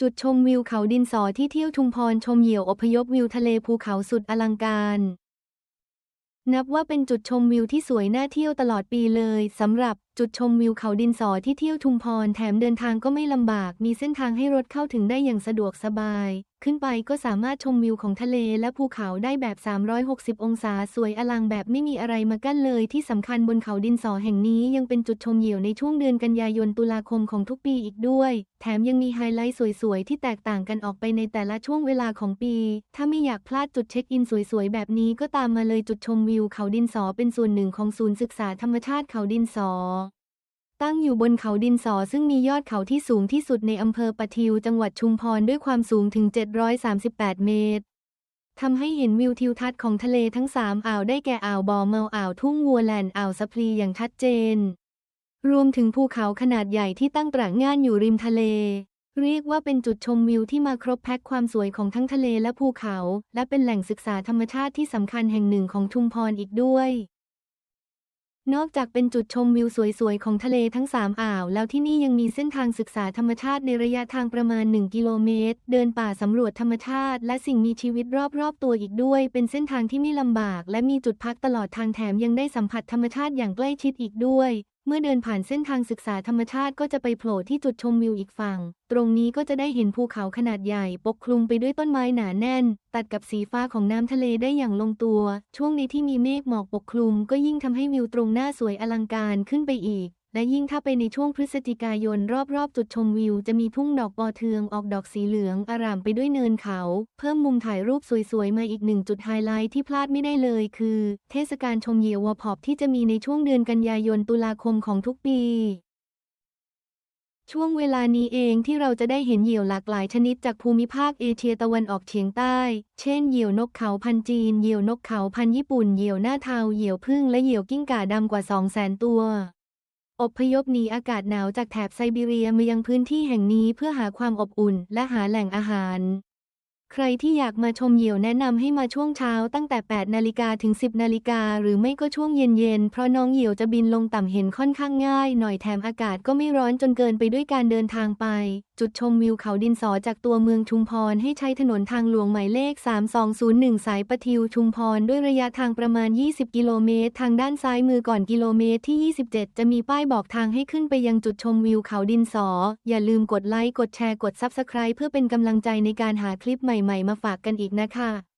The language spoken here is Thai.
จุดชมวิวเขาดินสอที่เที่ยวชุมพรชมเหยี่ยวอพยพวิวทะเลภูเขาสุดอลังการ นับว่าเป็นจุดชมวิวที่สวยน่าเที่ยวตลอดปีเลยสำหรับ จุดชมวิวเขาดินสอที่เที่ยวชุมพรแถมเดินทางก็ไม่ลำบาก มีเส้นทางให้รถเข้าถึงได้อย่างสะดวกสบาย ขึ้นไปก็สามารถชมวิวของทะเลและภูเขาได้แบบ 360 องศาสวยอลังแบบไม่มีอะไรมากั้นเลยที่สำคัญบนเขาดินสอแห่งนี้ยังเป็นจุดชมเหยี่ยวในช่วงเดือนกันยายนตุลาคมของทุกปีอีกด้วย แถมยังมีไฮไลท์สวยๆที่แตกต่างกันออกไปในแต่ละช่วงเวลาของปี ถ้าไม่อยากพลาดจุดเช็คอินสวยๆแบบนี้ก็ตามมาเลยจุดชมวิวเขาดินสอเป็นส่วนหนึ่งของศูนย์ศึกษาธรรมชาติเขาดินสอ ตั้งอยู่บนเขาดินสอซึ่งมียอดเขาที่สูงที่สุดในอำเภอปะทิวจังหวัดชุมพรด้วยความสูงถึง 738 เมตรทำให้เห็นวิวทิวทัศน์ของทะเลทั้งสามอ่าวได้แก่อ่าวบอเมาอ่าวทุ่งวัวแลนด์อ่าวสะพลีอย่างชัดเจน รวมถึงภูเขาขนาดใหญ่ที่ตั้งตระหง่านอยู่ริมทะเล เรียกว่าเป็นจุดชมวิวที่มาครบแพ็คความสวยของทั้งทะเลและภูเขา และเป็นแหล่งศึกษาธรรมชาติที่สำคัญแห่งหนึ่งของชุมพรอีกด้วย นอกจากเป็นจุดชมวิวสวยๆ ของทะเลทั้ง 3 อ่าว แล้วที่นี่ยังมีเส้นทางศึกษาธรรมชาติในระยะทางประมาณ 1 กิโลเมตร เดินป่าสำรวจธรรมชาติ และสิ่งมีชีวิตรอบๆ ตัวอีกด้วย เป็นเส้นทางที่ไม่ลำบาก และมีจุดพักตลอดทางแถมยังได้สัมผัสธรรมชาติอย่างใกล้ชิดอีกด้วย เมื่อเดินผ่านเส้นทางศึกษาธรรมชาติก็จะไปโผล่ที่จุดชมวิวอีกฝั่ง ตรงนี้ก็จะได้เห็นภูเขาขนาดใหญ่ ปกคลุมไปด้วยต้นไม้หนาแน่น ตัดกับสีฟ้าของน้ำทะเลได้อย่างลงตัว ช่วงนี้ที่มีเมฆหมอกปกคลุม ก็ยิ่งทำให้วิวตรงหน้าสวยอลังการขึ้นไปอีก และยิ่งถ้าไปในช่วงพฤศจิกายนรอบๆ จุดชมวิว จะมีทุ่งดอกปอเทืองออกดอกสีเหลืองอารามไปด้วยเนินเขา เพิ่มมุมถ่ายรูปสวยๆ มาอีกหนึ่งจุดไฮไลท์ที่พลาดไม่ได้เลยคือ เทศกาลชมเหยี่ยววอพอบที่จะมีในช่วงเดือนกันยายนตุลาคมของทุกปี ช่วงเวลานี้เองที่เราจะได้เห็นเหยี่ยวหลากหลายชนิดจากภูมิภาคเอเชียตะวันออกเฉียงใต้ เช่นเหยี่ยวนกเขาพันจีน เหยี่ยวนกเขาพันญี่ปุ่น เหยี่ยวหน้าเทา เหยี่ยวพึ่งและเหยี่ยวกิ้งก่าดำกว่า 2 0 0แสนตัว อบพยพหนีอากาศหนาวจากแถบไซบีเรียมายังพื้นที่แห่งนี้เพื่อหาความอบอุ่นและหาแหล่งอาหาร ใครที่อยากมาชมเหยี่ยวแนะนำให้มาช่วงเช้าตั้งแต่ 8 นาฬิกาถึง 10 นาฬิกาหรือไม่ก็ช่วงเย็นๆ เพราะน้องเหยี่ยวจะบินลงต่ำเห็นค่อนข้างง่าย หน่อยแถมอากาศก็ไม่ร้อนจนเกินไปด้วยการเดินทางไปจุดชมวิวเขาดินสอจากตัวเมืองชุมพรให้ใช้ถนนทางหลวงหมายเลข 3201 สายปะทิวชุมพรด้วยระยะทางประมาณ 20 กิโลเมตร ทางด้านซ้ายมือก่อนกิโลเมตรที่ 27 จะมีป้ายบอกทางให้ขึ้นไปยังจุดชมวิวเขาดินสอ อย่าลืมกดไลค์ กดแชร์ กด Subscribe เพื่อเป็นกำลังใจในการหาคลิปใหม่ ๆ มาฝากกันอีกนะคะ